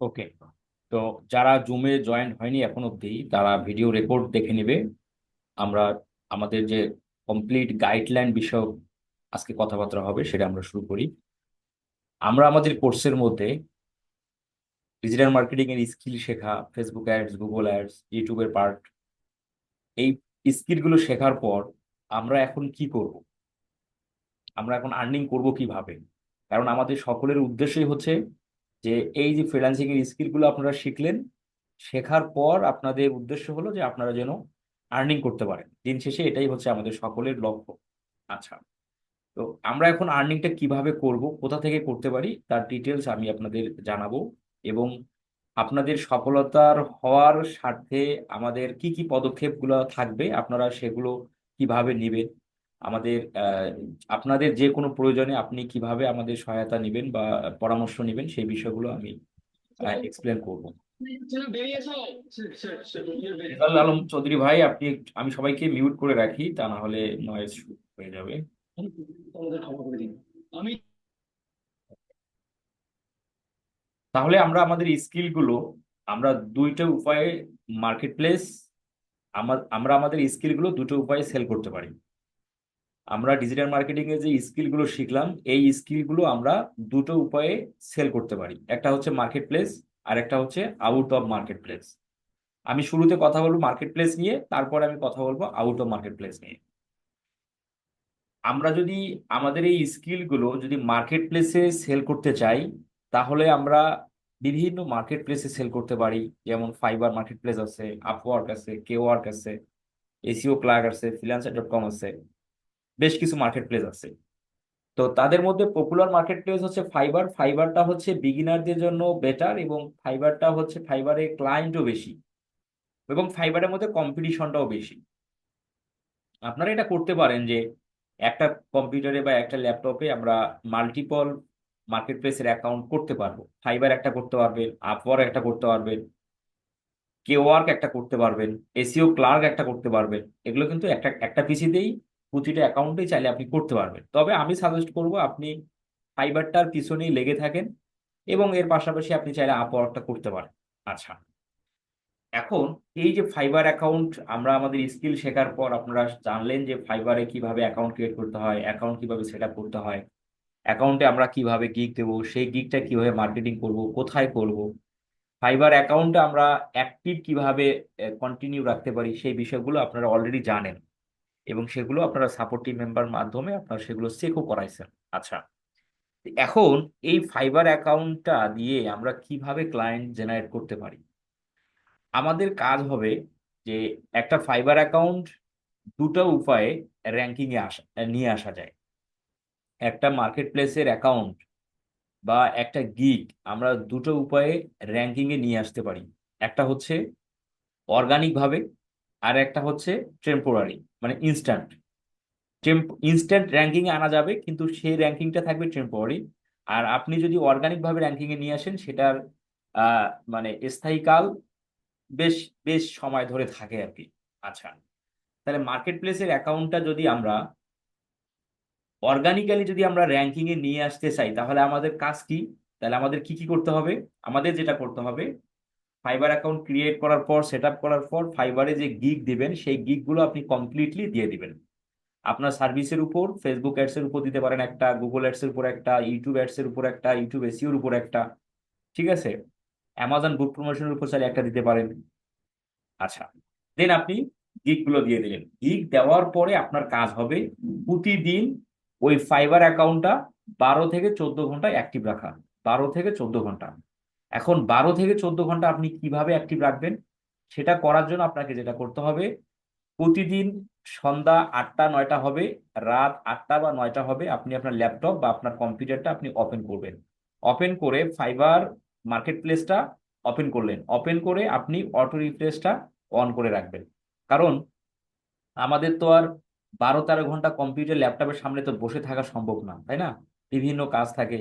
ওকে তো যারা জুমে জয়েন হয়নি এখন অবধি, তারা ভিডিও রেকর্ড দেখে নেবে। আমরা, আমাদের যে কমপ্লিট গাইডলাইন বিষয়ক আজকে কথাবার্তা হবে, সেটা আমরা শুরু করি। আমরা আমাদের কোর্সের মধ্যে ডিজিটাল মার্কেটিং এর স্কিল শেখা ফেসবুক অ্যাডস গুগল অ্যাডস ইউটিউবের পার্ট এই স্কিলগুলো শেখার পর আমরা এখন কি করব? আমরা এখন আর্নিং করব কীভাবে? কারণ আমাদের সকলের উদ্দেশ্যই হচ্ছে যে এই যে ফ্রিল্যান্সিং এর স্কিলগুলো আপনারা শিখলেন, শেখার পর আপনাদের উদ্দেশ্য হলো যে আপনারা যেন আর্নিং করতে পারেন। দিন শেষে এটাই হচ্ছে আমাদের সকলের লক্ষ্য। আচ্ছা তো আমরা এখন আর্নিংটা কীভাবে করব, কোথা থেকে করতে পারি, তার ডিটেলস আমি আপনাদের জানাব এবং আপনাদের সফলতার হওয়ার স্বার্থে আমাদের কি কি পদক্ষেপগুলো থাকবে, আপনারা সেগুলো কীভাবে নেবেন আমাদের আপনাদের যে কোনো প্রয়োজনে আপনি কীভাবে আমাদের সহায়তা নেবেন বা পরামর্শ নেবেন সেই বিষয়গুলো আমি এক্সপ্লেন করব। রেজাউল আলম চৌধুরী ভাই আপনি আমি সবাইকে মিউট করে রাখি তা না হলে নয়েজ হয়ে যাবে। আমি তাহলে আমরা আমাদের স্কিলগুলো আমরা দুইটা উপায়ে মার্কেট প্লেস আমরা আমাদের স্কিলগুলো দুটো উপায়ে সেল করতে পারি। আমরা ডিজিটাল মার্কেটিং এর যে স্কিলগুলো শিখলাম, এই স্কিলগুলো আমরা দুটো উপায়ে সেল করতে পারি। একটা হচ্ছে মার্কেট প্লেস আর একটা হচ্ছে আউট অফ মার্কেট প্লেস আমি শুরুতে কথা বলব মার্কেট প্লেস নিয়ে, তারপর আমি কথা বলব আউট অফ মার্কেট প্লেস নিয়ে। আমরা যদি আমাদের এই স্কিলগুলো যদি মার্কেট প্লেসে সেল করতে চাই, তাহলে আমরা বিভিন্ন মার্কেট প্লেসে সেল করতে পারি। যেমন ফাইবার মার্কেট প্লেস আছে আপওয়ার্ক আছে কে ওয়ার্ক আছে এসিও ক্লার্ক আছে ফ্রিল্যান্সার ডট কম আছে। বেশ কিছু মার্কেট প্লেস আছে। তো তাদের মধ্যে পপুলার মার্কেট প্লেস হচ্ছে ফাইবার ফাইবারটা হচ্ছে বিগিনারদের জন্য বেটার এবং ফাইবারটা হচ্ছে ফাইবারের ক্লায়েন্টও বেশি এবং ফাইবারের মধ্যে কম্পিটিশনটাও বেশি। আপনারা এটা করতে পারেন যে একটা কম্পিউটারে বা একটা ল্যাপটপে আমরা মাল্টিপল মার্কেট প্লেসের অ্যাকাউন্ট করতে পারব। ফাইবার একটা করতে পারবেন আপওয়ার্ক একটা করতে পারবেন কেওয়ার্ক একটা করতে পারবেন এসিও ক্লার্ক একটা করতে পারবেন, এগুলো কিন্তু একটা একটা পিসিতেই প্রতিটা অ্যাকাউন্টেই চাইলে আপনি করতে পারবেন। তবে আমি সাজেস্ট করব আপনি ফাইবারটার পিছনেই লেগে থাকেন এবং এর পাশাপাশি আপনি চাইলে আপওয়ার্কটা করতে পারেন। আচ্ছা। এখন এই যে ফাইবার অ্যাকাউন্ট আমরা আমাদের স্কিল শেখার পর আপনারা জানলেন যে ফাইবারে কীভাবে অ্যাকাউন্ট ক্রিয়েট করতে হয় অ্যাকাউন্ট কীভাবে সেট আপ করতে হয় অ্যাকাউন্টে আমরা কীভাবে গিগ দেবো, সেই গিগটা কীভাবে মার্কেটিং করব, কোথায় করব ফাইবার অ্যাকাউন্টে আমরা অ্যাক্টিভ কীভাবে কন্টিনিউ রাখতে পারি, সেই বিষয়গুলো আপনারা অলরেডি জানেন। এবং সেগুলো আপনারা সাপোর্টিভ মেম্বার মাধ্যমে আপনারা সেগুলো চেকও করাইছেন। আচ্ছা এখন এই ফাইবার অ্যাকাউন্টটা দিয়ে আমরা কীভাবে ক্লায়েন্ট জেনারেট করতে পারি? আমাদের কাজ হবে যে একটা ফাইবার অ্যাকাউন্ট দুটো উপায়ে র্যাঙ্কিং এ আসা, নিয়ে আসা যায়। একটা মার্কেট প্লেসের অ্যাকাউন্ট বা একটা গিগ আমরা দুটো উপায়ে র্যাঙ্কিং এ নিয়ে আসতে পারি। একটা হচ্ছে অর্গানিক ভাবে আর একটা হচ্ছে টেম্পোরারি মানে ইনস্ট্যান্ট ইনস্ট্যান্ট র্যাঙ্কিং এ আনা যাবে, কিন্তু সেই র্যাঙ্কিংটা থাকবে টেম্পোরারি আর আপনি যদি অর্গানিক ভাবে র্যাঙ্কিং এ নিয়ে আসেন, সেটার মানে স্থায়ীকাল বেশ বেশ সময় ধরে থাকে আর কি আচ্ছা। তাহলে মার্কেট প্লেসের অ্যাকাউন্টটা যদি আমরা অর্গানিক্যালি যদি আমরা র্যাঙ্কিং এ নিয়ে আসতে চাই, তাহলে আমাদের কাজ কি? তাহলে আমাদের কি কি করতে হবে? আমাদের যেটা করতে হবে ফাইবার অ্যাকাউন্ট ক্রিয়েট করার পর সেট করার পর ফাইবারে যে গিগ দিবেন, সেই গিগগুলো আপনি কমপ্লিটলি দিয়ে দিবেন। আপনার সার্ভিসের উপর ফেসবুক অ্যাডসের উপর দিতে পারেন একটা গুগল অ্যাডসের উপর একটা ইউটিউব অ্যাডসের উপর একটা ইউটিউব এসিওর উপর একটা, ঠিক আছে? অ্যামাজন বুক প্রমোশনের উপর চাইলে একটা দিতে পারেন। আচ্ছা দেন আপনি গিগগুলো দিয়ে দিলেন। গিগ দেওয়ার পরে আপনার কাজ হবে প্রতিদিন ওই ফাইবার অ্যাকাউন্টটা বারো থেকে চোদ্দ ঘণ্টা অ্যাক্টিভ রাখা। বারো থেকে চোদ্দ ঘণ্টা। এখন বারো থেকে চোদ্দ ঘণ্টা আপনি কীভাবে অ্যাক্টিভ রাখবেন, সেটা করার জন্য আপনাকে যেটা করতে হবে, প্রতিদিন সন্ধ্যা আটটা, নয়টা হবে, রাত আটটা বা নয়টা হবে আপনি আপনার ল্যাপটপ বা আপনার কম্পিউটারটা আপনি ওপেন করবেন। ওপেন করে ফাইবার মার্কেট প্লেসটা ওপেন করলেন। ওপেন করে আপনি অটো রিফ্রেশটা অন করে রাখবেন। কারণ আমাদের তো আর বারো তেরো ঘণ্টা কম্পিউটার ল্যাপটপের সামনে তো বসে থাকা সম্ভব না, তাই না? বিভিন্ন কাজ থাকে।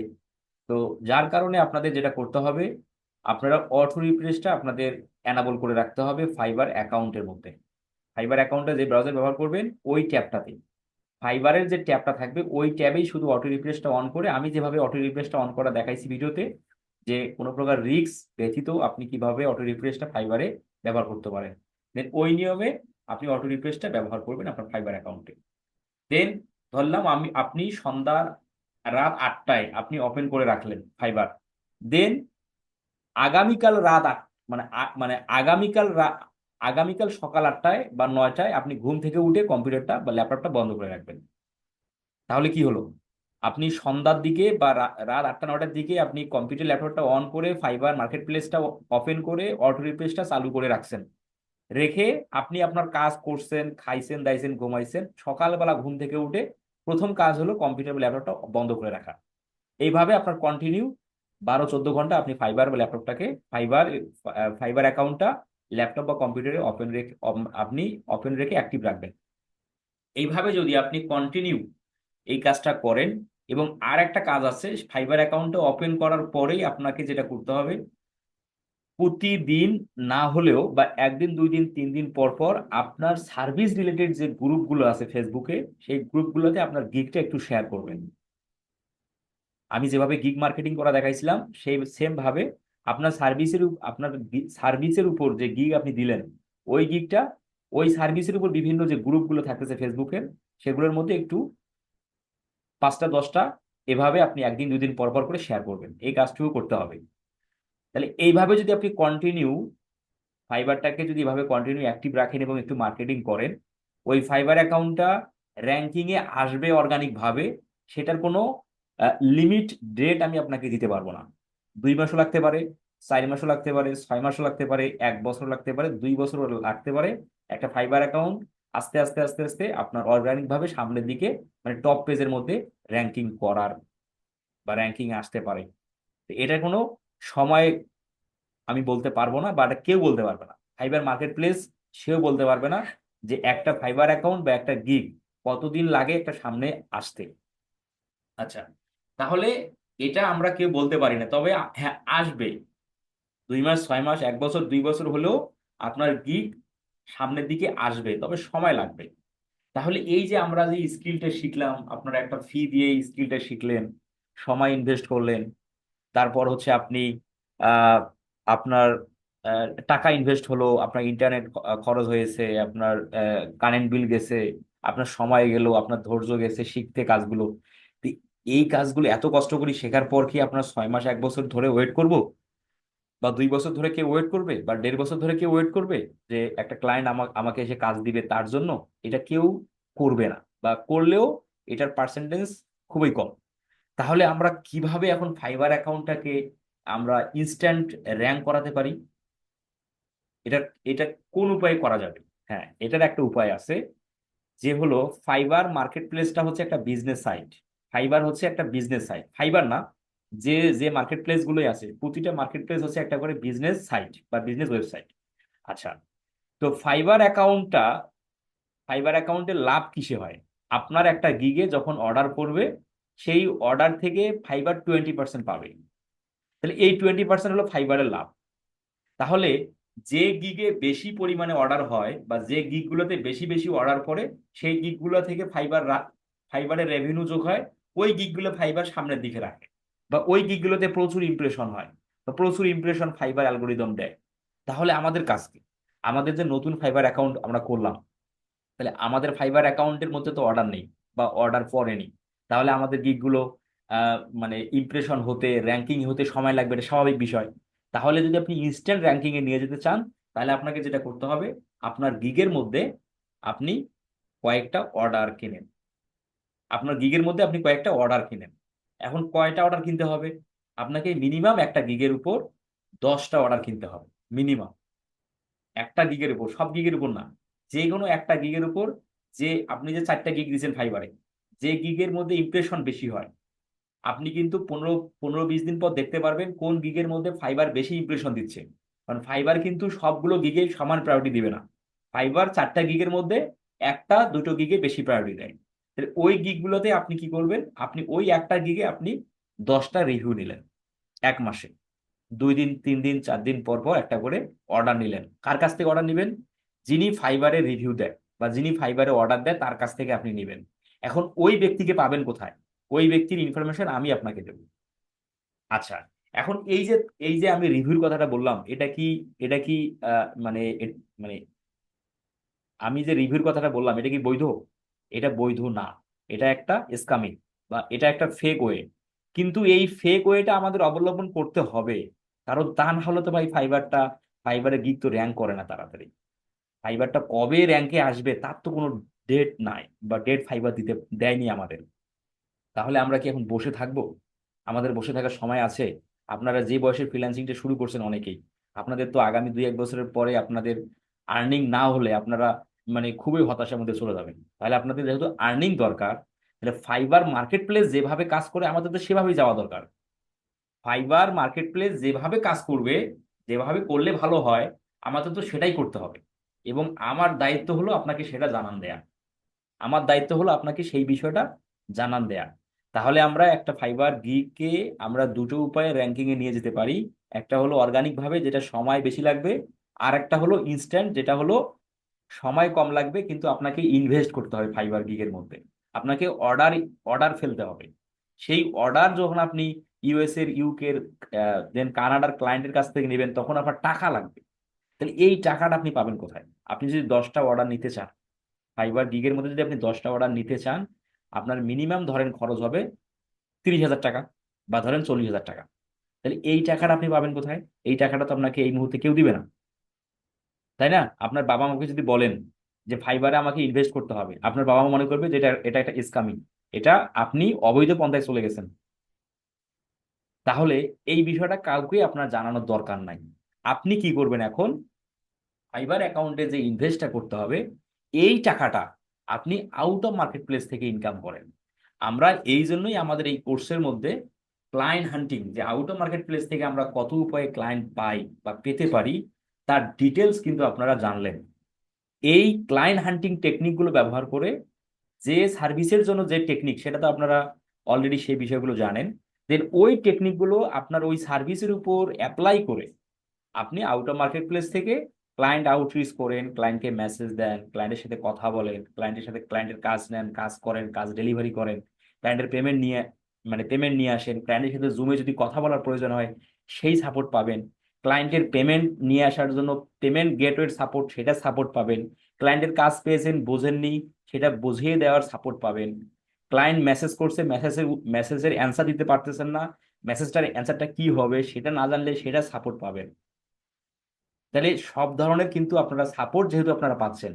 তো যার কারণে আপনাদের যেটা করতে হবে, আপনারা অটো রিফ্রেশটা আপনাদের অ্যানাবল করে রাখতে হবে ফাইবার অ্যাকাউন্টের মধ্যে। ফাইবার অ্যাকাউন্টে যে ব্রাউজার ব্যবহার করবেন, ওই ট্যাবটাতে ফাইবারের যে ট্যাবটা থাকবে, ওই ট্যাবেই শুধু অটো রিফ্রেশটা অন করে, আমি যেভাবে অটো রিফ্রেশটা অন করা দেখাইছি ভিডিওতে, যে কোনো প্রকার রিস্ক ব্যতীত আপনি কীভাবে অটো রিফ্রেশটা ফাইবারে ব্যবহার করতে পারেন। দেন ওই নিয়মে আপনি অটো রিফ্রেশটা ব্যবহার করবেন আপনার ফাইবার অ্যাকাউন্টে দেন ধরলাম আমি, আপনি সন্ধ্যা রাত আটটায় আপনি ওপেন করে রাখলেন ফাইবার দেন আগামীকাল রাত আট মানে মানে আগামীকাল আগামীকাল সকাল আটটায় বা নয়টায় আপনি ঘুম থেকে উঠে কম্পিউটারটা বা ল্যাপটপটা বন্ধ করে রাখবেন। তাহলে কি হলো? আপনি সন্ধ্যার দিকে বা রাত আটটা নটার দিকে আপনি কম্পিউটার ল্যাপটপটা অন করে ফাইবার মার্কেট প্লেসটা ওপেন করে অটো রিপ্লেসটা চালু করে রাখছেন। রেখে আপনি আপনার কাজ করছেন, খাইছেন, দাইছেন, ঘুমাইছেন, সকালবেলা ঘুম থেকে উঠে প্রথম কাজ হলো কম্পিউটার বা ল্যাপটপটা বন্ধ করে রাখা। এইভাবে আপনার কন্টিনিউ বারো, চোদ্দ ঘণ্টা আপনি ফাইবার বা ল্যাপটপটাকে ফাইবার ফাইবার অ্যাকাউন্টটা ল্যাপটপ বা কম্পিউটারে ওপেন রেখে আপনি ওপেন রেখে অ্যাক্টিভ রাখবেন। এইভাবে যদি আপনি কন্টিনিউ এই কাজটা করেন এবং আর একটা কাজ আছে ফাইবার অ্যাকাউন্টটা ওপেন করার পরেই আপনাকে যেটা করতে হবে প্রতিদিন না হলেও বা একদিন, দুই দিন, তিন দিন পর পর আপনার সার্ভিস রিলেটেড যে গ্রুপগুলো আছে ফেসবুকে সেই গ্রুপগুলোতে আপনার গিগটা একটু শেয়ার করবেন। আমি যেভাবে গিগ মার্কেটিং করা দেখাইছিলাম, সেই সেম ভাবে আপনার সার্ভিসের আপনার সার্ভিসের উপর যে গিগ আপনি দিলেন, ওই গিগটা ওই সার্ভিসের উপর বিভিন্ন যে গ্রুপগুলো থাকতেছে ফেসবুকের সেগুলোর মধ্যে একটু পাঁচটা, দশটা এভাবে আপনি একদিন, দুদিন পর পর করে শেয়ার করবেন। এই কাজটুকু করতে হবে। তাহলে এইভাবে যদি আপনি কন্টিনিউ ফাইবারটাকে যদি এভাবে কন্টিনিউ অ্যাক্টিভ রাখেন এবং একটু মার্কেটিং করেন, ওই ফাইবার অ্যাকাউন্টটা র্যাঙ্কিংয়ে আসবে অর্গানিক ভাবে, সেটার কোনো লিমিট ডেট আমি আপনাকে দিতে পারব না। দুই মাসও লাগতে পারে, চার মাসও লাগতে পারে, ছয় মাসও লাগতে পারে, এক বছর লাগতে পারে, দুই বছর লাগতে পারে, একটা ফাইবার অ্যাকাউন্ট আস্তে আস্তে আস্তে আস্তে আপনার অর্গানিক ভাবে সামনের দিকে মানে টপ পেজের মধ্যে র্যাঙ্কিং করার বা র্যাঙ্কিং আসতে পারে। এটা কোনো সময় আমি বলতে পারব না বা কেউ বলতে পারবে না। ফাইবার মার্কেট প্লেস সেও বলতে পারবে না যে একটা ফাইবার অ্যাকাউন্ট বা একটা গিগ কতদিন লাগে একটা সামনে আসতে। আচ্ছা তাহলে এটা আমরা কেউ বলতে পারি না, তবে হ্যাঁ আসবে। দুই মাস, ছয় মাস, এক বছর, দুই বছর হলেও আপনার গিগ সামনের দিকে আসবে, তবে সময় লাগবে। তাহলে এই যে আমরা যে স্কিলটা শিখলাম, আপনারা একটা ফি দিয়ে স্কিলটা শিখলেন, সময় ইনভেস্ট করলেন তারপর হচ্ছে আপনি আপনার টাকা ইনভেস্ট হলো, আপনার ইন্টারনেট খরচ হয়েছে, আপনার কারেন্ট বিল গেছে, আপনার সময় গেল, আপনার ধৈর্য গেছে, শিখতে কাজগুলো। এই কাজগুলো এত কষ্ট করি শেখার পর কি আপনার ছয় মাস, এক বছর ধরে ওয়েট করব? বা দুই বছর ধরে কেউ ওয়েট করবে? বা দেড় বছর ধরে কেউ ওয়েট করবে? যে একটা ক্লায়েন্ট আমাকে এসে কাজ দিবে তার জন্য? এটা কেউ করবে না। বা করলেও এটার পার্সেন্টেজ খুবই কম। তাহলে আমরা কীভাবে এখন ফাইবার অ্যাকাউন্টটাকে আমরা ইনস্ট্যান্ট র্যাঙ্ক করাতে পারি? এটা এটা কোন উপায়ে করা যাবে? হ্যাঁ এটার একটা উপায় আছে, যে হলো ফাইবার মার্কেট প্লেসটা হচ্ছে একটা বিজনেস সাইট ফাইবার হচ্ছে একটা বিজনেস সাইট ফাইবার না, যে যে মার্কেট প্লেস গুলোই আছে, প্রতিটা মার্কেট প্লেস হচ্ছে একটা করে বিজনেস সাইট বা বিজনেস ওয়েবসাইট আচ্ছা তো ফাইবার অ্যাকাউন্টটা ফাইবার অ্যাকাউন্টের লাভ কিসে হয়? আপনার একটা গিগে যখন অর্ডার করবে সেই অর্ডার থেকে ফাইবার টোয়েন্টি পার্সেন্ট পাবে। তাহলে এই টোয়েন্টি পার্সেন্ট হলো ফাইবারের লাভ। তাহলে যে গিগে বেশি পরিমাণে অর্ডার হয় বা যে গিগগুলোতে বেশি বেশি অর্ডার করে সেই গিগগুলো থেকে ফাইবার ফাইবারের রেভিনিউ যোগ হয়, ওই গিগগুলো ফাইবার সামনের দিকে রাখে। বা ওই গিগগুলোতে প্রচুর ইমপ্রেশন হয়, বা প্রচুর ইমপ্রেশন ফাইবার অ্যালগোরিদম দেয়। তাহলে আমাদের কাজ কি? আমাদের যে নতুন ফাইবার অ্যাকাউন্ট আমরা করলাম, তাহলে আমাদের ফাইবার অ্যাকাউন্টের মধ্যে তো অর্ডার নেই, বা অর্ডার পড়েনি। তাহলে আমাদের গিগগুলো মানে ইমপ্রেশন হতে র্যাঙ্কিং হতে সময় লাগবে, এটা স্বাভাবিক বিষয়। তাহলে যদি আপনি ইনস্ট্যান্ট র্যাঙ্কিং এ নিয়ে যেতে চান, তাহলে আপনাকে যেটা করতে হবে, আপনার গিগের মধ্যে আপনি কয়েকটা অর্ডার কিনেন। আপনার গিগের মধ্যে আপনি কয়েকটা অর্ডার কিনেন। এখন কয়টা অর্ডার কিনতে হবে? আপনাকে মিনিমাম একটা গিগের উপর দশটা অর্ডার কিনতে হবে মিনিমাম একটা গিগের উপর, সব গিগের উপর না। যে কোনো একটা গিগের উপর যে, আপনি যে চারটা গিগ দিয়েছেন ফাইবারে যে গিগের মধ্যে ইমপ্রেশন বেশি হয়। আপনি কিন্তু পনেরো পনেরো, বিশ দিন পর দেখতে পারবেন কোন গিগের মধ্যে ফাইবার বেশি ইমপ্রেশন দিচ্ছে। কারণ ফাইবার কিন্তু সবগুলো গিগে সমান প্রায়োরিটি দিবে না। ফাইবার চারটা গিগের মধ্যে একটা, দুটো গিগে বেশি প্রায়োরিটি দেয়। তাহলে ওই গিগগুলোতে আপনি কি করবেন? আপনি ওই একটা গিগে আপনি দশটা রিভিউ নিলেন এক মাসে। দুই দিন, তিন দিন, চার দিন পর পর একটা করে অর্ডার নিলেন। কার কাছ থেকে অর্ডার নেবেন? যিনি ফাইবারে রিভিউ দেয় বা যিনি ফাইবারে অর্ডার দেয়, তার কাছ থেকে আপনি নেবেন। এখন ওই ব্যক্তিকে পাবেন কোথায়? ওই ব্যক্তির ইনফরমেশন আমি আপনাকে দেব। আচ্ছা এখন এই যে এই যে আমি রিভিউর কথাটা বললাম, এটা কি এটা কি মানে মানে আমি যে রিভিউর কথাটা বললাম, এটা কি বৈধ? এটা বৈধ না। এটা একটা স্কামিং বা এটা একটা ফেক ওয়ে কিন্তু এই ফেক ওয়েটা আমাদের অবলম্বন করতে হবে। কারণ তা না হলে তো ভাই ফাইবারটা ফাইবারে গিক তো র্যাঙ্ক করে না তাড়াতাড়ি। ফাইবারটা কবে র্যাঙ্কে আসবে, তার তো কোনো ডেট নাই বা ডেট ফাইবার দিতে দেয়নি আমাদের। তাহলে আমরা কি এখন বসে থাকব? আমাদের বসে থাকার সময় আছে। আপনারা যে বয়সে ফ্রিল্যান্সিংটা শুরু করছেন অনেকেই, আপনাদের তো আগামী দুই এক বছরের পরে আপনাদের আর্নিং না হলে আপনারা মানে খুবই হতাশার মধ্যে চলে যাবেন। তাহলে আপনাদের যেহেতু আর্নিং দরকার, তাহলে ফাইবার মার্কেট প্লেস যেভাবে কাজ করে আমাদের তো সেভাবেই যাওয়া দরকার। ফাইবার মার্কেট প্লেস যেভাবে কাজ করবে, যেভাবে করলে ভালো হয়, আমাদের তো সেটাই করতে হবে। এবং আমার দায়িত্ব হলো আপনাকে সেটা জানান দেয়া। আমার দায়িত্ব হলো আপনাকে সেই বিষয়টা জানান দেয়া। তাহলে আমরা একটা ফাইবার গিগকে আমরা দুটো উপায়ে র্যাঙ্কিং এ নিয়ে যেতে পারি। একটা হলো অর্গানিক ভাবে যেটা সময় বেশি লাগবে, আর একটা হলো ইনস্ট্যান্ট যেটা হলো সময় কম লাগবে, কিন্তু আপনাকে ইনভেস্ট করতে হবে ফাইবার গিগের মধ্যে। আপনাকে অর্ডার অর্ডার ফেলতে হবে। সেই অর্ডার যখন আপনি ইউএস এর ইউকের দেন কানাডার ক্লায়েন্টের কাছ থেকে নেবেন, তখন আপনার টাকা লাগবে। তাহলে এই টাকাটা আপনি পাবেন কোথায়? আপনি যদি দশটা অর্ডার নিতে চান ফাইবার গিগের মধ্যে যদি আপনি দশটা অর্ডার নিতে চান, আপনার মিনিমাম ধরেন খরচ হবে তিরিশ হাজার টাকা বা ধরেন চল্লিশ হাজার টাকা। তাহলে এই টাকাটা আপনি পাবেন কোথায়? এই টাকাটা তো আপনাকে এই মুহূর্তে কেউ দিবে না। তাই না? আপনার বাবা মাকে যদি বলেন যে ফাইবারে আমাকে ইনভেস্ট করতে হবে, আপনার বাবা মা মনে করবে যে এটা এটা একটা স্কামিং এটা আপনি অবৈধ পন্থায় চলে গেছেন। তাহলে এই বিষয়টা কাউকে আপনার জানানোর দরকার নাই। আপনি কি করবেন এখন? ফাইবার অ্যাকাউন্টে যে ইনভেস্টটা করতে হবে এই টাকাটা আপনি আউট অফ মার্কেট প্লেস থেকে ইনকাম করেন। আমরা এই জন্যই আমাদের এই কোর্সের মধ্যে ক্লায়েন্ট হান্টিং যে আউট অফ মার্কেট প্লেস থেকে আমরা কত উপায়ে ক্লায়েন্ট পাই বা পেতে পারি, তার ডিটেলস কিন্তু আপনারা জানলেন। এই ক্লায়েন্ট হান্টিং টেকনিকগুলো ব্যবহার করে যে সার্ভিসের জন্য যে টেকনিক সেটা তো আপনারা অলরেডি সেই বিষয়গুলো জানেন। দেন ওই টেকনিকগুলো আপনার ওই সার্ভিসের উপর অ্যাপ্লাই করে আপনি আউট অফ মার্কেট প্লেস থেকে ক্লায়েন্ট আউটরিচ করেন ক্লায়েন্টকে মেসেজ দেন ক্লায়েন্টের সাথে কথা বলেন ক্লায়েন্টের সাথে ক্লায়েন্টের কাজ নেন, কাজ করেন, কাজ ডেলিভারি করেন ক্লায়েন্টের পেমেন্ট নিয়ে মানে পেমেন্ট নিয়ে আসেন ক্লায়েন্টের সাথে জুমে যদি কথা বলার প্রয়োজন হয়, সেই সাপোর্ট পাবেন। ক্লায়েন্টের পেমেন্ট নিয়ে আসার জন্য পেমেন্ট গেটওয়ের সাপোর্ট সেটা সাপোর্ট পাবেন। ক্লায়েন্টের কাজ পেয়েছেন, বোঝেননি, সেটা বুঝিয়ে দেওয়ার সাপোর্ট পাবেন। ক্লায়েন্ট মেসেজ করছে মেসেজের মেসেজের অ্যান্সার দিতে পারতেছেন না মেসেজটার অ্যান্সারটা কি হবে, সেটা না জানলে সেটা সাপোর্ট পাবেন। তাহলে সব ধরনের কিন্তু আপনারা সাপোর্ট যেহেতু আপনারা পাচ্ছেন,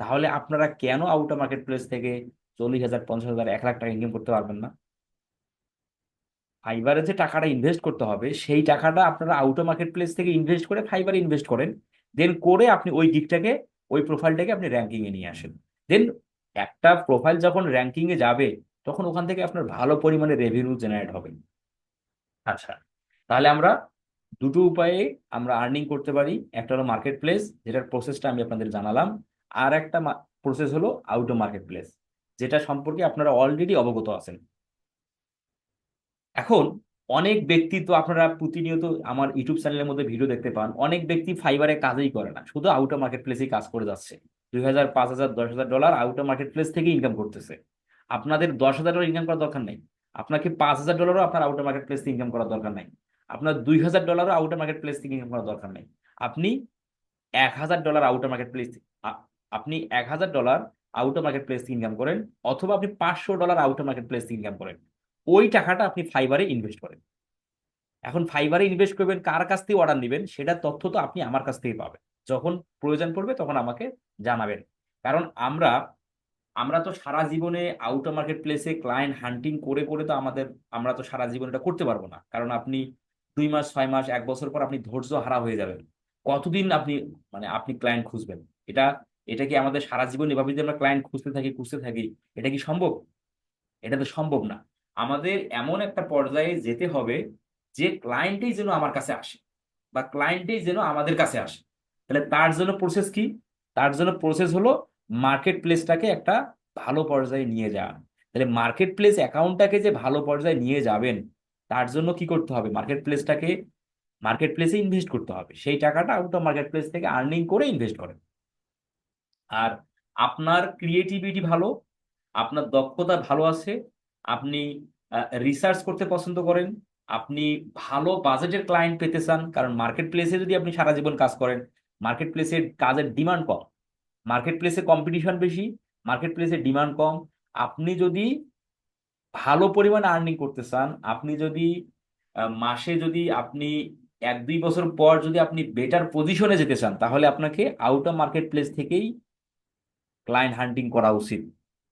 তাহলে আপনারা কেন আউট অফ মার্কেট প্লেস থেকে চল্লিশ হাজার, পঞ্চাশ হাজার, এক লাখ টাকা ইনকাম করতে পারবেন না? ফাইবারে যে টাকাটা ইনভেস্ট করতে হবে, সেই টাকাটা আপনারা আউট অফ মার্কেট প্লেস থেকে ইনভেস্ট করে ফাইবারে ইনভেস্ট করেন দেন করে আপনি ওই গিকটাকে ওই প্রোফাইলটাকে আপনি র্যাঙ্কিংয়ে নিয়ে আসেন। দেন একটা প্রোফাইল যখন র্যাঙ্কিংয়ে যাবে, তখন ওখান থেকে আপনার ভালো পরিমাণে রেভিনিউ জেনারেট হবে। আচ্ছা তাহলে আমরা দুটো উপায়ে আমরা আর্নিং করতে পারি। একটা হলো মার্কেট প্লেস যেটার প্রসেসটা আমি আপনাদের জানালাম। আর একটা প্রসেস হলো আউট অফ মার্কেট প্লেস যেটা সম্পর্কে আপনারা অলরেডি অবগত আছেন। এখন অনেক ব্যক্তি তো আপনারা প্রতিনিয়ত আমার ইউটিউব চ্যানেলের মধ্যে ভিডিও দেখতে পান। অনেক ব্যক্তি ফাইবারে কাজই করে না, শুধু আউট অফ মার্কেট প্লেসেই কাজ করে যাচ্ছে। দুই হাজার, পাঁচ হাজার, দশ হাজার dollar out of market place থেকে ইনকাম করতেছে। আপনাদের দশ হাজার ডলার ইনকাম করার দরকার নেই। আপনাকে পাঁচ হাজার ডলারও আপনার আউট অফ মার্কেট প্লেস থেকে ইনকাম করার দরকার নাই। আপনার দুই হাজার ডলারও আউটার মার্কেট প্লেস থেকে ইনকাম করার দরকার নেই। আপনি এক হাজার ডলার আউটার মার্কেট প্লেস আপনি এক হাজার ডলার আউটার মার্কেট প্লেস থেকে ইনকাম করেন অথবা আপনি পাঁচশো dollar out of market place থেকে ইনকাম করেন। ওই টাকাটা আপনি ফাইবারে ইনভেস্ট করেন। এখন ফাইবারে ইনভেস্ট করবেন, কার কাছ থেকে অর্ডার নেবেন সেটার তথ্য তো আপনি আমার কাছ থেকে পাবেন। যখন প্রয়োজন পড়বে তখন আমাকে জানাবেন। কারণ আমরা আমরা তো সারা জীবনে আউট অফ মার্কেট প্লেসে ক্লায়েন্ট হান্টিং করে করে তো আমাদের, আমরা তো সারা জীবন এটা করতে পারব না। কারণ আপনি দুই মাস, ছয় মাস, এক বছর পর আপনি ধৈর্য হারা হয়ে যাবেন। কতদিন আপনি মানে আপনি ক্লায়েন্ট খুঁজবেন? এটা এটা কি আমাদের সারা জীবন এভাবে যদি আমরা ক্লায়েন্ট খুঁজতে থাকি খুঁজতে থাকি, এটা কি সম্ভব? এটা তো সম্ভব না। আমাদের এমন একটা পর্যায়ে যেতে হবে যে ক্লায়েন্টই যেন আমার কাছে আসে বা ক্লায়েন্টই যেন আমাদের কাছে আসে। তাহলে তার জন্য প্রসেস কি? তার জন্য প্রসেস হলো মার্কেট প্লেসটাকে একটা ভালো পর্যায়ে নিয়ে যাওয়া। তাহলে মার্কেট প্লেস অ্যাকাউন্টটাকে যে ভালো পর্যায়ে নিয়ে যাবেন তার জন্য কি করতে হবে? মার্কেট প্লেসটাকে মার্কেট প্লেসে ইনভেস্ট করতে হবে। সেই টাকাটা আউট অফ মার্কেট প্লেস থেকে আর্নিং করে ইনভেস্ট করেন। আর আপনার ক্রিয়েটিভিটি ভালো, আপনার দক্ষতা ভালো আছে, আপনি রিসার্চ করতে পছন্দ করেন, আপনি ভালো বাজেটের ক্লায়েন্ট পেতে চান, কারণ মার্কেট প্লেসে যদি আপনি সারা জীবন কাজ করেন মার্কেট প্লেসের কাজের ডিমান্ড কম। মার্কেট প্লেসে কম্পিটিশন বেশি মার্কেট প্লেসে ডিমান্ড কম। আপনি যদি ভালো পরিমাণে আর্নিং করতে চান, আপনি যদি মাসে যদি আপনি এক দুই বছর পর যদি আপনি বেটার পজিশনে যেতে চান, তাহলে আপনাকে আউট অফ মার্কেট প্লেস থেকেই ক্লায়েন্ট হান্টিং করা উচিত।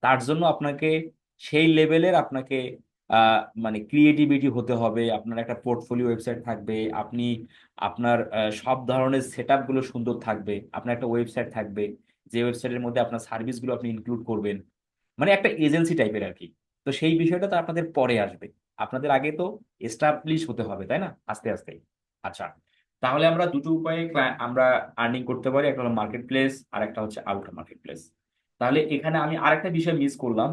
তার জন্য আপনাকে সেই লেভেলের আপনাকে মানে ক্রিয়েটিভিটি হতে হবে, আপনার একটা পোর্টফোলিও ওয়েবসাইট থাকবে, আপনি আপনার সব ধরনের সেটগুলো সুন্দর থাকবে, আপনার একটা ওয়েবসাইট থাকবে, যে ওয়েবসাইটের মধ্যে আপনার সার্ভিসগুলো আপনি ইনক্লুড করবেন। মানে একটা এজেন্সি টাইপের আর কি। তো সেই বিষয়টা তো আপনাদের পরে আসবে। আপনাদের আগে তো এস্টাবলিশ হতে হবে, তাই না? আস্তে আস্তে আচ্ছা তাহলে আমরা দুটো উপায়ে আমরা আর্নিং করতে পারি। একটা হলো মার্কেট প্লেস আর একটা হচ্ছে আউটার মার্কেট প্লেস তাহলে এখানে আমি আরেকটা বিষয় মিস করলাম,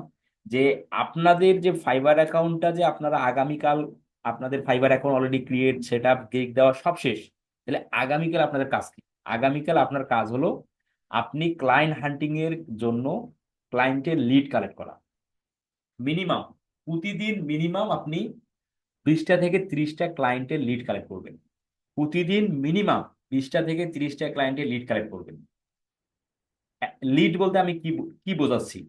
যে আপনাদের যে ফাইবার অ্যাকাউন্টটা যে আপনারা আগামীকাল, আপনাদের Fiverr account already create set up gate দেওয়া সব শেষ, তাহলে আগামীকাল আপনাদের কাজ কি? আগামীকাল আপনার কাজ হলো আপনি ক্লায়েন্ট হান্টিং এর জন্য ক্লায়েন্টের লিড কালেক্ট করা। মিনিমাম প্রতিদিন মিনিমাম আপনি বিশটা থেকে ত্রিশটা ক্লায়েন্টের লিড কালেক্ট করবেন। প্রতিদিন মিনিমাম বিশটা থেকে ত্রিশটা ক্লায়েন্টের লিড কালেক্ট করবেন। লিড বলতে আমি কি কি বোঝাচ্ছি?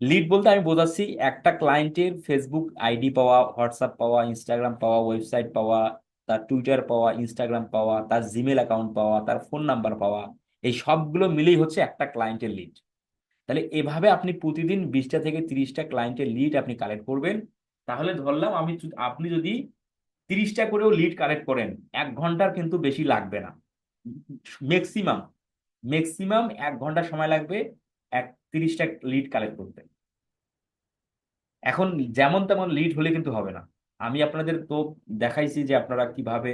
লিড বলতে আমি বোঝাচ্ছি একটা ক্লায়েন্টের ফেসবুক আইডি পাওয়া হোয়াটসঅ্যাপ পাওয়া ইনস্টাগ্রাম পাওয়া ওয়েবসাইট পাওয়া, তার টুইটার পাওয়া ইনস্টাগ্রাম পাওয়া, তার জিমেল অ্যাকাউন্ট পাওয়া, তার ফোন নাম্বার পাওয়া, এই সবগুলো মিলেই হচ্ছে একটা ক্লায়েন্টের লিড তাহলে এভাবে আপনি প্রতিদিন বিশটা থেকে তিরিশটা ক্লায়েন্টের লিড আপনি কালেক্ট করবেন। তাহলে ধরলাম আমি আপনি যদি তিরিশটা করেও লিড কালেক্ট করেন, এক ঘণ্টার কিন্তু বেশি লাগবে না। ম্যাক্সিমাম ম্যাক্সিমাম এক ঘণ্টা সময় লাগবে এক তিরিশটা লিড কালেক্ট করতে। এখন যেমন তেমন লিড হলে কিন্তু হবে না। আমি আপনাদের তো দেখাইছি যে আপনারা কীভাবে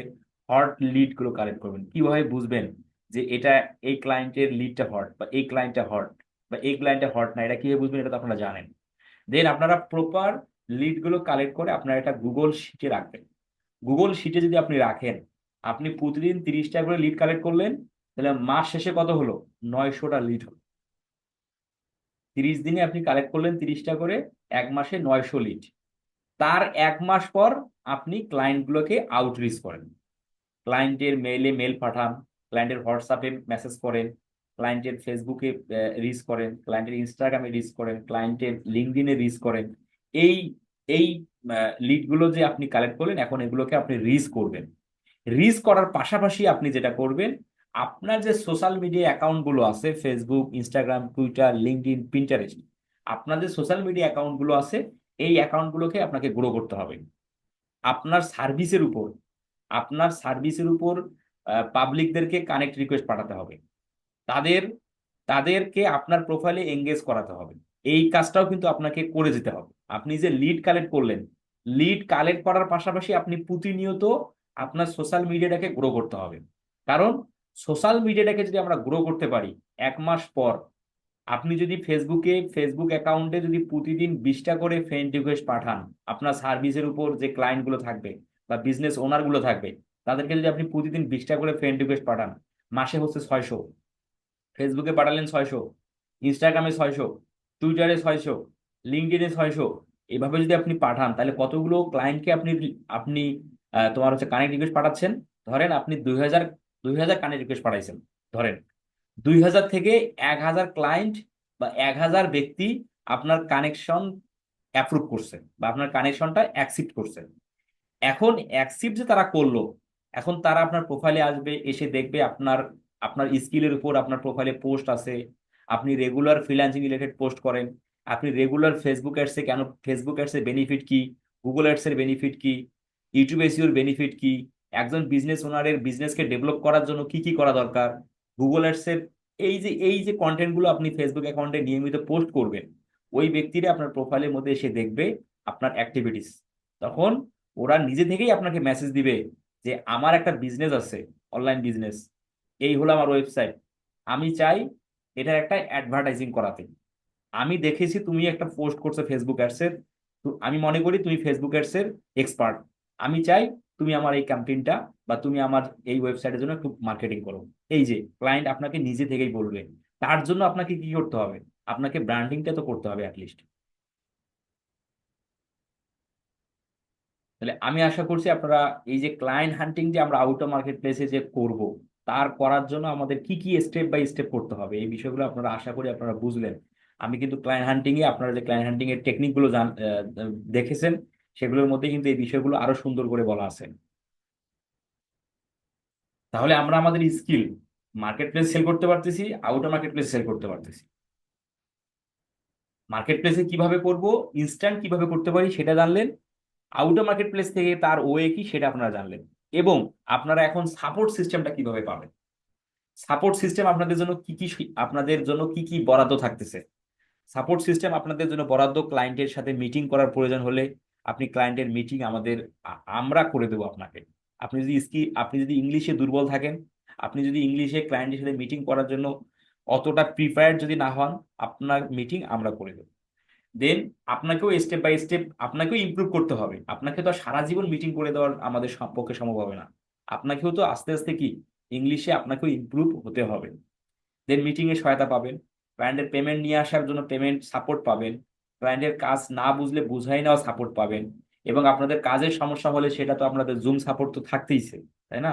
হট লিডগুলো কালেক্ট করবেন। কীভাবে বুঝবেন যে এটা এই ক্লায়েন্টের লিডটা হট বা এই ক্লায়েন্টটা হট বা এই ক্লায়েন্টটা হট না, এটা কীভাবে বুঝবেন এটা তো আপনারা জানেন। দেন আপনারা প্রপার লিডগুলো কালেক্ট করে আপনারা এটা গুগল শিটে রাখবেন। গুগল শিটে যদি আপনি রাখেন, আপনি প্রতিদিন তিরিশটা করে লিড কালেক্ট করলেন, তাহলে মাস শেষে কত হলো? নয়শোটা লিড হলো। তিরিশ দিনে আপনি কালেক্ট করলেন তিরিশটা করে, এক মাসে নয়শো লিড তার এক মাস পর আপনি ক্লায়েন্টগুলোকে আউটরিচ করেন। ক্লায়েন্টের মেইলে মেল পাঠান ক্লায়েন্টের হোয়াটসঅ্যাপে মেসেজ করেন। ক্লায়েন্টের ফেসবুকে রিচ করেন ক্লায়েন্টের ইনস্টাগ্রামে রিচ করেন ক্লায়েন্টের লিঙ্কডিনে রিচ করেন, এই এই লিডগুলো যে আপনি কালেক্ট করলেন, এখন এগুলোকে আপনি রিচ করবেন। রিচ করার পাশাপাশি আপনি যেটা করবেন, আপনার যে সোশ্যাল মিডিয়া অ্যাকাউন্টগুলো আছে Facebook Instagram Twitter LinkedIn Pinterest আপনার যে সোশ্যাল মিডিয়া অ্যাকাউন্টগুলো আছে, এই অ্যাকাউন্টগুলোকে আপনাকে গ্রো করতে হবে। আপনার সার্ভিসের উপর, আপনার সার্ভিসের উপর পাবলিকদেরকে কানেক্ট রিকোয়েস্ট পাঠাতে হবে। তাদের, তাদেরকে আপনার প্রোফাইলে এঙ্গেজ করাতে হবে। এই কাজটাও কিন্তু আপনাকে করে যেতে হবে। আপনি যে লিড কালেক্ট করলেন লিড কালেক্ট করার পাশাপাশি আপনি প্রতিনিয়ত আপনার সোশ্যাল মিডিয়াটাকে গ্রো করতে হবে। কারণ সোশ্যাল মিডিয়াটাকে যদি আমরা গ্রো করতে পারি, এক মাস পর আপনি যদি ফেসবুকে ফেসবুক অ্যাকাউন্টে যদি প্রতিদিন বিশটা করে ফ্রেন্ড রিকোয়েস্ট পাঠান, আপনার সার্ভিসের উপর যে ক্লায়েন্টগুলো থাকবে বা বিজনেস ওনারগুলো থাকবে, তাদেরকে যদি আপনি প্রতিদিন বিশটা করে ফ্রেন্ড রিকোয়েস্ট পাঠান, মাসে হচ্ছে ছয়শো। ফেসবুকে পাঠালেন ছয়শো, ইনস্টাগ্রামে ছয়শো, টুইটারে ছয়শো লিঙ্কডিনে ছয়শো, এভাবে যদি আপনি পাঠান, তাহলে কতগুলো ক্লায়েন্টকে আপনি আপনি তোমার হচ্ছে কানেক্ট রিকোয়েস্ট পাঠাচ্ছেন? ধরেন আপনি দুই হাজার দুই হাজার কানেক্ট রিকোয়েস্ট পাঠাইছেন, ধরেন। দুই হাজার থেকে এক হাজার ক্লায়েন্ট বা এক হাজার ব্যক্তি আপনার কানেকশন অ্যাপ্রুভ করছে বা আপনার কানেকশনটা অ্যাকসেপ্ট করছে। এখন অ্যাকসেপ্ট যে তারা করল, এখন তারা আপনার প্রোফাইলে আসবে, এসে দেখবে আপনার আপনার স্কিলের উপর আপনার প্রোফাইলে পোস্ট আছে, আপনি রেগুলার ফ্রিল্যান্সিং রিলেটেড পোস্ট করেন, আপনি রেগুলার ফেসবুক অ্যাডসে কেন ফেসবুক অ্যাডসের বেনিফিট কি গুগল অ্যাডসের বেনিফিট কি ইউটিউব এসিওর বেনিফিট কি, একজন বিজনেস ওনারের বিজনেসকে ডেভেলপ করার জন্য কি কি করা দরকার গুগল অ্যাডসের এই যে এই যে কন্টেন্টগুলো আপনি ফেসবুক অ্যাকাউন্টে নিয়মিত পোস্ট করবেন, ওই ব্যক্তিরা আপনার প্রোফাইলের মধ্যে এসে দেখবে আপনার অ্যাক্টিভিটিস তখন ওরা নিজে থেকেই আপনাকে মেসেজ দিবে যে, আমার একটা বিজনেস আছে অনলাইন বিজনেস এই হলো আমার ওয়েবসাইট আমি চাই এটার একটা অ্যাডভার্টাইজিং করাতে। আমি দেখেছি তুমি একটা পোস্ট করছ ফেসবুক অ্যাডসের তো আমি মনে করি তুমি ফেসবুক অ্যাডসের এক্সপার্ট আমি চাই তুমি আমার এই ক্যাম্পেইনটা বা তুমি আমার এই ওয়েবসাইটের জন্য একটু মার্কেটিং করো। এই যে ক্লায়েন্ট আপনাকে নিজে থেকেই বলবে। তার জন্য আপনাকে কি করতে হবে? আপনাকে ব্র্যান্ডিংটা তো করতে হবে অ্যাটলিস্ট তাহলে আমি আশা করছি আপনারা এই যে ক্লায়েন্ট হান্টিং যে আমরা আউট অফ মার্কেট প্লেসে যে করব তার করার জন্য আমাদের কি কি স্টেপ বাই স্টেপ করতে হবে, এই বিষয়গুলো আপনারা আশা করি আপনারা বুঝলেন। আমি কিন্তু ক্লায়েন্ট হান্টিং এ আপনারা যে ক্লায়েন্ট হান্টিং এর টেকনিকগুলো দেখেছেন, সেগুলোর মধ্যে কিন্তু এই বিষয়গুলো আরও সুন্দর করে বলা আছে। তাহলে আমরা আমাদের স্কিল মার্কেট প্লেস সেল করতে পারতেছি আউট মার্কেট প্লেস সেল করতে পারতেছি। মার্কেট প্লেসে কীভাবে করব ইনস্ট্যান্ট কীভাবে করতে পারি সেটা জানলেন আউটার মার্কেট প্লেস থেকে তার ওয়ে কি সেটা আপনারা জানলেন। এবং আপনারা এখন সাপোর্ট সিস্টেমটা কীভাবে পাবেন? সাপোর্ট সিস্টেম আপনাদের জন্য কি কি আপনাদের জন্য কি কি বরাদ্দ থাকতেছে? সাপোর্ট সিস্টেম আপনাদের জন্য বরাদ্দ ক্লায়েন্টের সাথে মিটিং করার প্রয়োজন হলে আপনি ক্লায়েন্টের মিটিং আমাদের আমরা করে দেবো আপনাকে। আপনি যদি স্কি আপনি যদি ইংলিশে দুর্বল থাকেন, আপনি যদি ইংলিশে ক্লায়েন্টের সাথে মিটিং করার জন্য অতটা প্রিপেয়ার্ড যদি না হন, আপনার মিটিং আমরা করে দেবো। দেন আপনাকেও স্টেপ বাই স্টেপ আপনাকেও ইমপ্রুভ করতে হবে। আপনাকে তো সারা জীবন মিটিং করে দেওয়ার আমাদের পক্ষে সম্ভব হবে না। আপনাকেও তো আস্তে আস্তে কি? ইংলিশে আপনাকেও ইমপ্রুভ হতে হবে। দেন মিটিং এ সহায়তা পাবেন। ক্লায়েন্টের পেমেন্ট নিয়ে আসার জন্য পেমেন্ট সাপোর্ট পাবেন। ক্লায়েন্টের কাজ না বুঝলে বুঝাই নেওয়া সাপোর্ট পাবেন। এবং আপনাদের কাজের সমস্যা হলে সেটা তো আপনাদের জুম সাপোর্ট তো থাকতেইছে তাই না?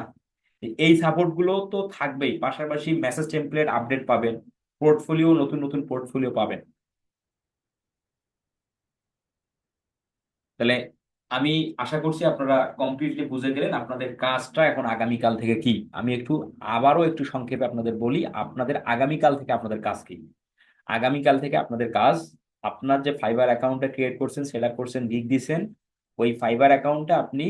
এই সাপোর্টগুলো তো থাকবেই। পাশাপাশি মেসেজ টেমপ্লেট আপডেট পাবেন। পোর্টফোলিও নতুন নতুন পোর্টফোলিও পাবেন। তাহলে আমি আশা করছি আপনারা কমপ্লিটলি বুঝে গেলেন আপনাদের কাজটা এখন আগামীকাল থেকে কি? আমি একটু আবারও একটু সংক্ষেপে আপনাদের বলি, আপনাদের আগামীকাল থেকে আপনাদের কাজ কি? আগামীকাল থেকে আপনাদের কাজ, আপনার যে ফাইবার অ্যাকাউন্টটা ক্রিয়েট করছেন, সেটা করছেন গিগ দিছেন, ওই ফাইবার অ্যাকাউন্টটা আপনি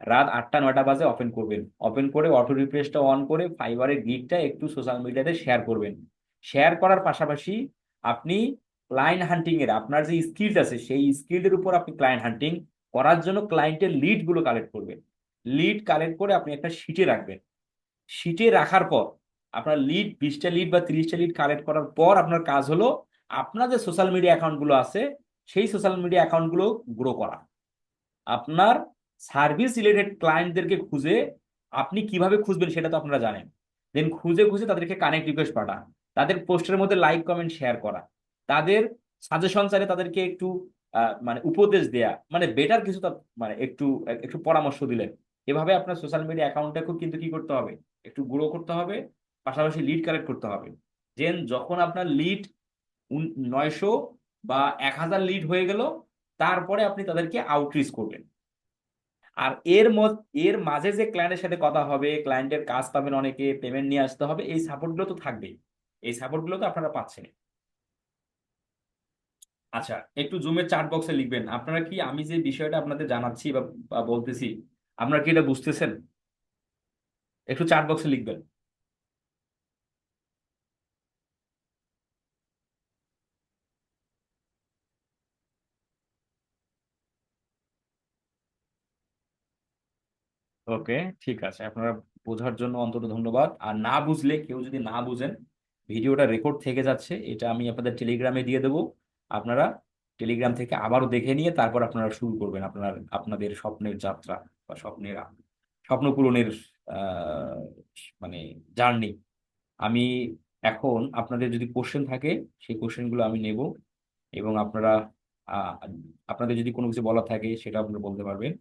রাত আটটা, নয়টা বাজে ওপেন করবেন। ওপেন করে অটো রিপ্লেসটা অন করে ফাইবারের গিগটা একটু সোশ্যাল মিডিয়াতে শেয়ার করবেন। শেয়ার করার পাশাপাশি আপনি ক্লায়েন্ট হান্টিং এর, আপনার যে স্কিল আছে, সেই স্কিলের উপর আপনি ক্লায়েন্ট হান্টিং করার জন্য ক্লায়েন্টের লিডগুলো কালেক্ট করবেন। লিড কালেক্ট করে আপনি একটা শিটে রাখবেন। শিটে রাখার পর, আপনার লিড বিশটা লিড বা তিরিশটা লিড কালেক্ট করার পর আপনার কাজ হলো আপনার যে সোশ্যাল মিডিয়া অ্যাকাউন্টগুলো আছে, সেই সোশ্যাল মিডিয়া অ্যাকাউন্টগুলো গ্রো করা। আপনার সার্ভিস রিলেটেড ক্লায়েন্টদেরকে খুঁজে আপনি কীভাবে খুঁজবেন সেটা তো আপনারা জানেন। দেন খুঁজে খুঁজে তাদেরকে কানেক্ট রিকোয়েস্ট পাঠান। তাদের পোস্টের মধ্যে লাইক কমেন্ট শেয়ার করা। তাদের সাজেশন চাইলে তাদেরকে একটু মানে উপদেশ দেয়া মানে বেটার কিছু মানে একটু একটু পরামর্শ দিলেন। এভাবে আপনার সোশ্যাল মিডিয়া অ্যাকাউন্টটাকেও কিন্তু কি করতে হবে? একটু গ্রো করতে হবে, পাশাপাশি লিড কালেক্ট করতে হবে। দেন যখন আপনার লিড নয়শো বা এক হাজার লিড হয়ে গেল, তারপরে আপনি তাদেরকে আউটরিচ করবেন। আর এর এর মাঝে যে ক্লায়েন্টের সাথে কথা হবে ক্লায়েন্টের কাজ পাবেন অনেকে পেমেন্ট নিয়ে আসতে হবে, এই সাপোর্টগুলো তো থাকবেই। এই সাপোর্টগুলো তো আপনারা পাচ্ছেন আচ্ছা একটু জুমের চার্ট বক্সে লিখবেন। আপনারা কি, আমি যে বিষয়টা আপনাদের জানাচ্ছি বা বলতেছি, আপনারা কি এটা বুঝতেছেন? একটু চার্ট বক্সে লিখবেন। ওকে ঠিক আছে। আপনারা বোঝার জন্য অন্তত ধন্যবাদ। আর না বুঝলে, কেউ যদি না বুঝেন, ভিডিওটা রেকর্ড থেকে যাচ্ছে, এটা আমি আপনাদের টেলিগ্রামে দিয়ে দেবো। আপনারা টেলিগ্রাম থেকে আবারও দেখে নিয়ে তারপর আপনারা শুরু করবেন আপনার, আপনাদের স্বপ্নের যাত্রা বা স্বপ্নের, স্বপ্ন পূরণের মানে জার্নি। আমি এখন আপনাদের যদি কোশ্চেন থাকে, সেই কোশ্চেনগুলো আমি নেব এবং আপনারা আপনাদের যদি কোনো কিছু বলা থাকে সেটা আপনারা বলতে পারবেন।